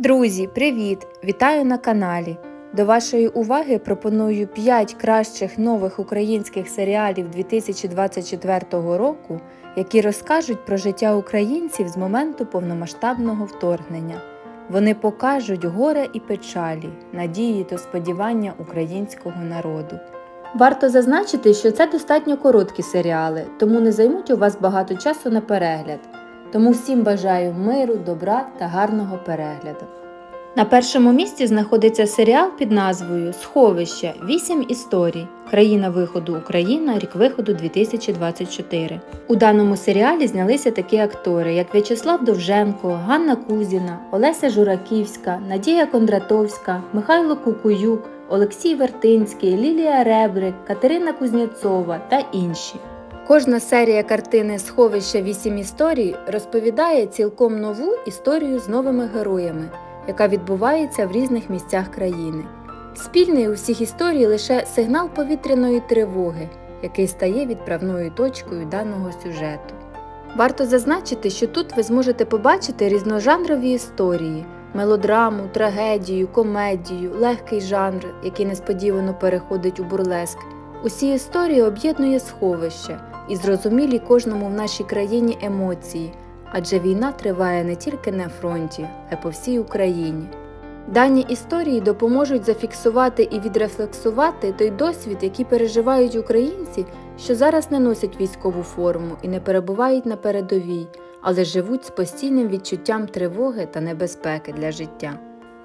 Друзі, привіт! Вітаю на каналі. До вашої уваги пропоную 5 кращих нових українських серіалів 2024 року, які розкажуть про життя українців з моменту повномасштабного вторгнення. Вони покажуть горе і печалі, надії та сподівання українського народу. Варто зазначити, що це достатньо короткі серіали, тому не займуть у вас багато часу на перегляд. Тому всім бажаю миру, добра та гарного перегляду. На першому місці знаходиться серіал під назвою Сховище 8 історій. Країна виходу Україна, рік виходу 2024. У даному серіалі знялися такі актори, як В'ячеслав Довженко, Ганна Кузіна, Олеся Жураківська, Надія Кондратовська, Михайло Кукуюк, Олексій Вертинський, Лілія Ребрик, Катерина Кузнєцова та інші. Кожна серія картини Сховище вісім історій розповідає цілком нову історію з новими героями, яка відбувається в різних місцях країни. Спільний у всіх історій лише сигнал повітряної тривоги, який стає відправною точкою даного сюжету. Варто зазначити, що тут ви зможете побачити різножанрові історії, мелодраму, трагедію, комедію, легкий жанр, який несподівано переходить у бурлеск. Усі історії об'єднує сховище і зрозумілі кожному в нашій країні емоції, адже війна триває не тільки на фронті, а й по всій Україні. Дані історії допоможуть зафіксувати і відрефлексувати той досвід, який переживають українці, що зараз не носять військову форму і не перебувають на передовій, але живуть з постійним відчуттям тривоги та небезпеки для життя.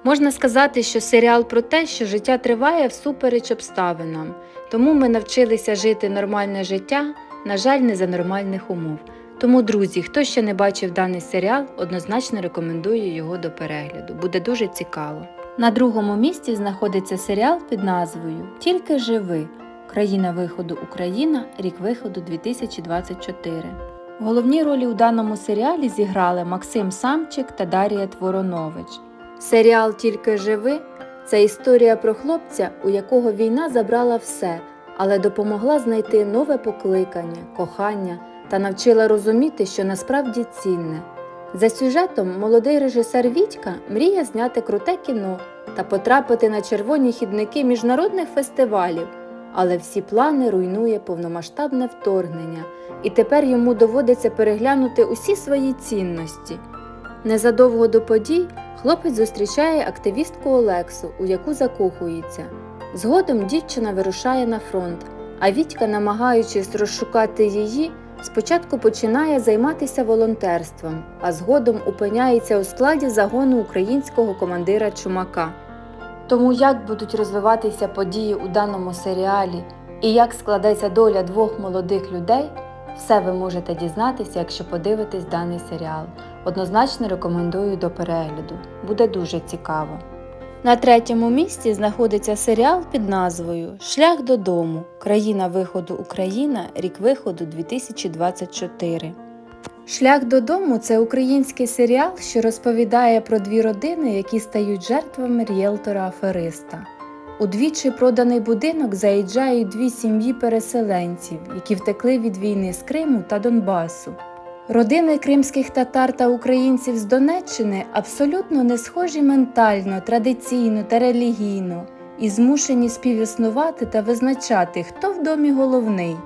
Можна сказати, що серіал про те, що життя триває всупереч обставинам, тому ми навчилися жити нормальне життя, на жаль, не за нормальних умов. Тому, друзі, хто ще не бачив даний серіал, однозначно рекомендую його до перегляду. Буде дуже цікаво. На другому місці знаходиться серіал під назвою Тільки живи. Країна виходу Україна, рік виходу 2024. Головні ролі у даному серіалі зіграли Максим Самчик та Дарія Творонович. Серіал Тільки живи це історія про хлопця, у якого війна забрала все, але допомогла знайти нове покликання, кохання та навчила розуміти, що насправді цінне. За сюжетом молодий режисер Вітька мріє зняти круте кіно та потрапити на червоні хідники міжнародних фестивалів, але всі плани руйнує повномасштабне вторгнення, і тепер йому доводиться переглянути усі свої цінності. Незадовго до подій хлопець зустрічає активістку Олексу, у яку закохується. Згодом дівчина вирушає на фронт, а Вітька, намагаючись розшукати її, спочатку починає займатися волонтерством, а згодом опиняється у складі загону українського командира Чумака. Тому як будуть розвиватися події у даному серіалі і як складеться доля двох молодих людей, все ви можете дізнатися, якщо подивитесь даний серіал. Однозначно рекомендую до перегляду. Буде дуже цікаво. На третьому місці знаходиться серіал під назвою Шлях додому. Країна виходу Україна, рік виходу 2024. Шлях додому це український серіал, що розповідає про дві родини, які стають жертвами ріелтора-афериста. У двічі проданий будинок заїжджають дві сім'ї переселенців, які втекли від війни з Криму та Донбасу. Родини кримських татар та українців з Донеччини абсолютно не схожі ментально, традиційно та релігійно і змушені співіснувати та визначати, хто в домі головний.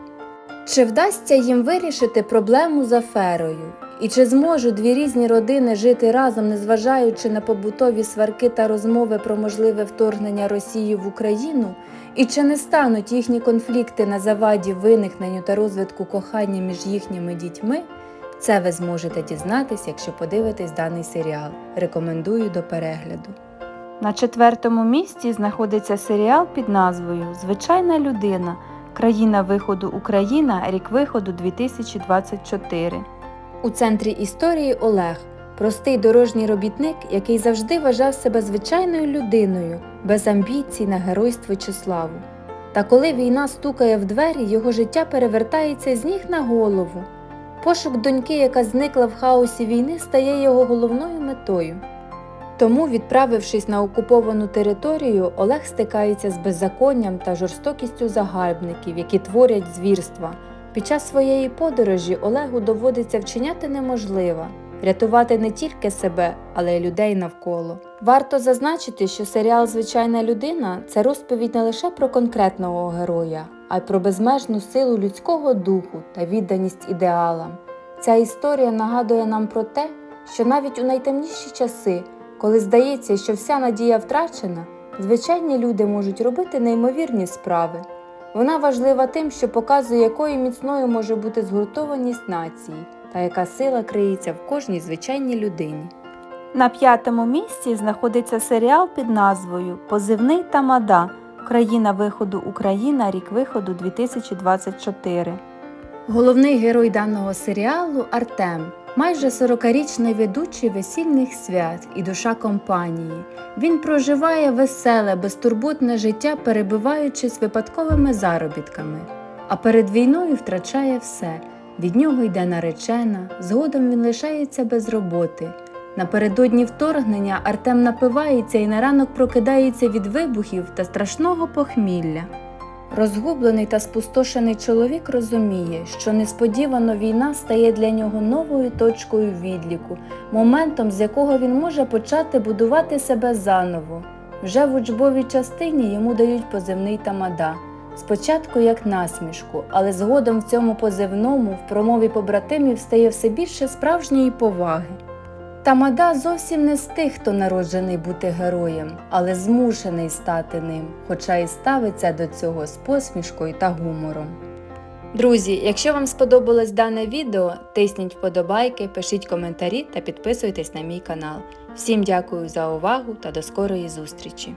Чи вдасться їм вирішити проблему з аферою? І чи зможуть дві різні родини жити разом, незважаючи на побутові сварки та розмови про можливе вторгнення Росії в Україну? І чи не стануть їхні конфлікти на заваді виникненню та розвитку кохання між їхніми дітьми? Це ви зможете дізнатися, якщо подивитесь даний серіал. Рекомендую до перегляду. На четвертому місці знаходиться серіал під назвою Звичайна людина. Країна виходу Україна, рік виходу 2024. У центрі історії Олег, простий дорожній робітник, який завжди вважав себе звичайною людиною, без амбіцій на геройство чи славу. Та коли війна стукає в двері, його життя перевертається з ніг на голову. Пошук доньки, яка зникла в хаосі війни, стає його головною метою. Тому, відправившись на окуповану територію, Олег стикається з беззаконням та жорстокістю загарбників, які творять звірства. Під час своєї подорожі Олегу доводиться вчиняти неможливе рятувати не тільки себе, але й людей навколо. Варто зазначити, що серіал Звичайна людина це розповідь не лише про конкретного героя, а й про безмежну силу людського духу та відданість ідеалам. Ця історія нагадує нам про те, що навіть у найтемніші часи, коли здається, що вся надія втрачена, звичайні люди можуть робити неймовірні справи. Вона важлива тим, що показує, якою міцною може бути згуртованість нації та яка сила криється в кожній звичайній людині. На п'ятому місці знаходиться серіал під назвою Позивний Тамада. Країна виходу Україна, рік виходу 2024. Головний герой даного серіалу Артем, майже 40-річний ведучий весільних свят і душа компанії. Він проживає веселе, безтурботне життя, перебиваючись випадковими заробітками. А перед війною втрачає все. Від нього йде наречена, згодом він лишається без роботи. Напередодні вторгнення Артем напивається і на ранок прокидається від вибухів та страшного похмілля. Розгублений та спустошений чоловік розуміє, що несподівано війна стає для нього новою точкою відліку, моментом, з якого він може почати будувати себе заново. Вже в учбовій частині йому дають позивний тамада. Спочатку як насмішку, але згодом в цьому позивному в промові побратимів стає все більше справжньої поваги. Тамада зовсім не з тих, хто народжений бути героєм, але змушений стати ним, хоча і ставиться до цього з посмішкою та гумором. Друзі, якщо вам сподобалось дане відео, тисніть вподобайки, пишіть коментарі та підписуйтесь на мій канал. Всім дякую за увагу та до скорої зустрічі!